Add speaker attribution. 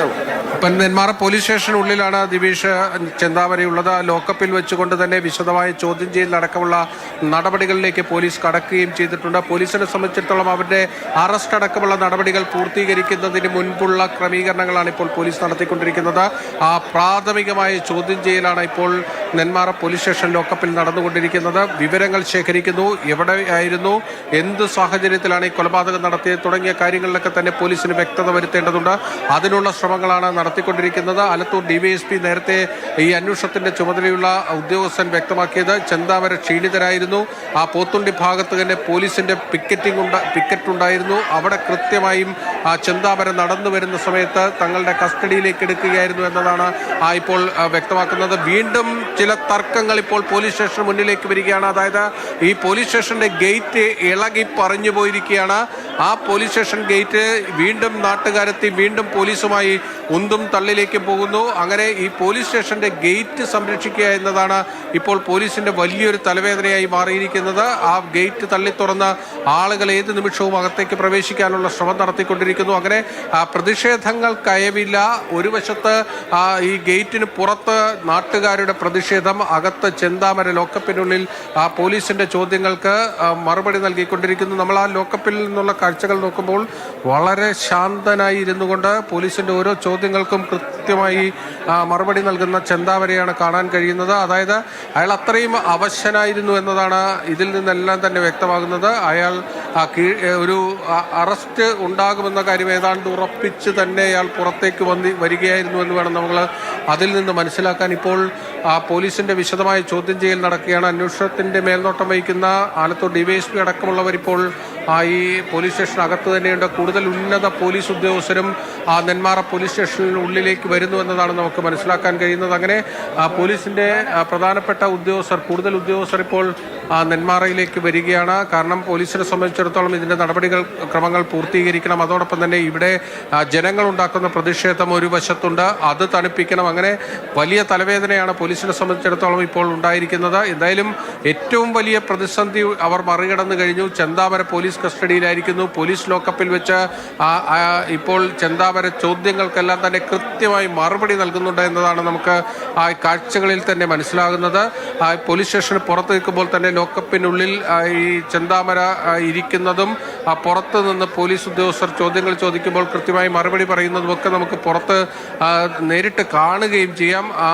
Speaker 1: പറഞ്ഞോളൂ
Speaker 2: ഇപ്പം നെന്മാറ പോലീസ് സ്റ്റേഷനുള്ളിലാണ് ദിവീഷ് ചെന്താമരയുള്ളത്. ലോക്കപ്പിൽ വെച്ചുകൊണ്ട് തന്നെ വിശദമായ ചോദ്യം ചെയ്യലടക്കമുള്ള നടപടികളിലേക്ക് പോലീസ് കടക്കുകയും ചെയ്തിട്ടുണ്ട്. പോലീസിനെ സംബന്ധിച്ചിടത്തോളം അവരുടെ അറസ്റ്റ് അടക്കമുള്ള നടപടികൾ പൂർത്തീകരിക്കുന്നതിന് മുൻപുള്ള ക്രമീകരണങ്ങളാണ് ഇപ്പോൾ പോലീസ് നടത്തിക്കൊണ്ടിരിക്കുന്നത്. ആ പ്രാഥമികമായ ചോദ്യം ചെയ്യലാണ് ഇപ്പോൾ നെന്മാറ പോലീസ് സ്റ്റേഷൻ ലോക്കപ്പിൽ നടന്നുകൊണ്ടിരിക്കുന്നത്. വിവരങ്ങൾ ശേഖരിക്കുന്നു. എവിടെയായിരുന്നു എന്ത് സാഹചര്യത്തിലാണ് ഈ കൊലപാതകം നടത്തിയത്? തുടങ്ങിയ കാര്യങ്ങളിലൊക്കെ തന്നെ പോലീസിന് വ്യക്തത വരുത്തേണ്ടതുണ്ട്. അതിനുള്ള ശ്രമങ്ങളാണ് നടത്തിക്കൊണ്ടിരിക്കുന്നത്. ആലത്തൂർ ഡിവൈഎസ്പി നേരത്തെ ഈ അന്വേഷണത്തിന്റെ ചുമതലയുള്ള ഉദ്യോഗസ്ഥൻ വ്യക്തമാക്കിയത് ചെന്താമര ക്ഷീണിതരായിരുന്നു. ആ പോത്തുണ്ടി ഭാഗത്ത് തന്നെ പോലീസിന്റെ പിക്കറ്റിംഗ് പിക്കറ്റ് ഉണ്ടായിരുന്നു അവിടെ കൃത്യമായും ആ ചിന്താപരം നടന്നു വരുന്ന സമയത്ത് തങ്ങളുടെ കസ്റ്റഡിയിലേക്ക് എടുക്കുകയായിരുന്നു എന്നതാണ് ഇപ്പോൾ വ്യക്തമാക്കുന്നത്. വീണ്ടും ചില തർക്കങ്ങൾ ഇപ്പോൾ പോലീസ് സ്റ്റേഷന് മുന്നിലേക്ക് വരികയാണ്. അതായത് ഈ പോലീസ് സ്റ്റേഷന്റെ ഗേറ്റ് ഇളകി പറഞ്ഞു പോയിരിക്കുകയാണ്. ആ പോലീസ് സ്റ്റേഷൻ ഗേറ്റ് വീണ്ടും നാട്ടുകാരെത്തി വീണ്ടും പോലീസുമായി ഉന്തും തള്ളിലേക്ക് പോകുന്നു. അങ്ങനെ ഈ പോലീസ് സ്റ്റേഷന്റെ ഗേറ്റ് സംരക്ഷിക്കുക എന്നതാണ് ഇപ്പോൾ പോലീസിന്റെ വലിയൊരു തലവേദനയായി മാറിയിരിക്കുന്നത്. ആ ഗേറ്റ് തള്ളി തുറന്ന് ആളുകൾ ഏത് നിമിഷവും അകത്തേക്ക് പ്രവേശിക്കാനുള്ള ശ്രമം നടത്തിക്കൊണ്ടിരിക്കുന്നു അങ്ങനെ ആ, പ്രതിഷേധങ്ങൾ കയവില്ല. ഒരു വശത്ത് ഈ ഗേറ്റിന് പുറത്ത് നാട്ടുകാരുടെ പ്രതിഷേധം അകത്ത് ചെന്താമര ലോക്കപ്പിനുള്ളിൽ പോലീസിന്റെ ചോദ്യങ്ങൾക്ക് മറുപടി നൽകിക്കൊണ്ടിരിക്കുന്നു. നമ്മൾ ആ ലോക്കപ്പിൽ നിന്നുള്ള കാഴ്ചകൾ നോക്കുമ്പോൾ വളരെ ശാന്തനായി ഇരുന്നു കൊണ്ട് പോലീസിന്റെ ഓരോ ചോദ്യങ്ങൾക്കും കൃത്യമായി മറുപടി നൽകുന്ന ചെന്താമരയാണ് കാണാൻ കഴിയുന്നത്. അതായത് അയാൾ അത്രയും അവശനായിരുന്നു എന്നതാണ് ഇതിൽ നിന്നെല്ലാം തന്നെ വ്യക്തമാകുന്നത്. അയാൾ ഒരു അറസ്റ്റ് ഉണ്ടാകുമെന്ന കാര്യം ഏതാണ്ട് ഉറപ്പിച്ച് തന്നെ അയാൾ പുറത്തേക്ക് വന്ന് വരികയായിരുന്നു എന്ന് വേണം നമ്മൾ അതിൽ നിന്ന് മനസ്സിലാക്കാൻ. ഇപ്പോൾ ആ പോലീസിന്റെ വിശദമായ ചോദ്യം ചെയ്യൽ നടക്കുകയാണ്. അന്വേഷണത്തിന്റെ മേൽനോട്ടം വഹിക്കുന്ന ആലത്തൂർ ഡിവൈഎസ്പി അടക്കമുള്ളവർ ഇപ്പോൾ ഈ പോലീസ് സ്റ്റേഷനകത്ത് തന്നെയുണ്ട്. കൂടുതൽ ഉന്നത പോലീസ് ഉദ്യോഗസ്ഥരും ആ നെന്മാറ പോലീസ് സ്റ്റേഷനിൽ ഉള്ളിലേക്ക് വരുന്നു എന്നതാണ് നമുക്ക് മനസ്സിലാക്കാൻ കഴിയുന്നത്. അങ്ങനെ പോലീസിന്റെ പ്രധാനപ്പെട്ട ഉദ്യോഗസ്ഥർ കൂടുതൽ ഉദ്യോഗസ്ഥർ ഇപ്പോൾ ആ, നെന്മാറയിലേക്ക് വരികയാണ്. കാരണം പോലീസിനെ സംബന്ധിച്ചിടത്തോളം ഇതിന്റെ നടപടികൾ ക്രമങ്ങൾ പൂർത്തീകരിക്കണം. അതോടൊപ്പം തന്നെ ഇവിടെ ജനങ്ങൾ ഉണ്ടാക്കുന്ന പ്രതിഷേധം ഒരു വശത്തുണ്ട്. അത് തണുപ്പിക്കണം. അങ്ങനെ വലിയ തലവേദനയാണ് പോലീസിനെ സംബന്ധിച്ചിടത്തോളം ഇപ്പോൾ ഉണ്ടായിരിക്കുന്നത്. എന്തായാലും ഏറ്റവും വലിയ പ്രതിസന്ധി അവർ മറികടന്നു കഴിഞ്ഞു. ചന്താവര പോലീസ് കസ്റ്റഡിയിലായിരിക്കുന്നു. പോലീസ് ലോക്കപ്പിൽ വെച്ച് ഇപ്പോൾ ചന്താവര ചോദ്യങ്ങൾക്കെല്ലാം തന്നെ കൃത്യമായി മറുപടി നൽകുന്നുണ്ട് എന്നതാണ് നമുക്ക് ആ കാഴ്ചകളിൽ തന്നെ മനസ്സിലാകുന്നത്. പോലീസ് സ്റ്റേഷന് പുറത്ത് നിൽക്കുമ്പോൾ തന്നെ ലോക്കപ്പിനുള്ളിൽ ഈ ചെന്താമര ഇരിക്കുന്നതും പുറത്ത് നിന്ന് പോലീസ് ഉദ്യോഗസ്ഥർ ചോദ്യങ്ങൾ ചോദിക്കുമ്പോൾ കൃത്യമായി മറുപടി പറയുന്നതുമൊക്കെ നമുക്ക് പുറത്ത് നേരിട്ട് കാണുകയും ചെയ്യാം.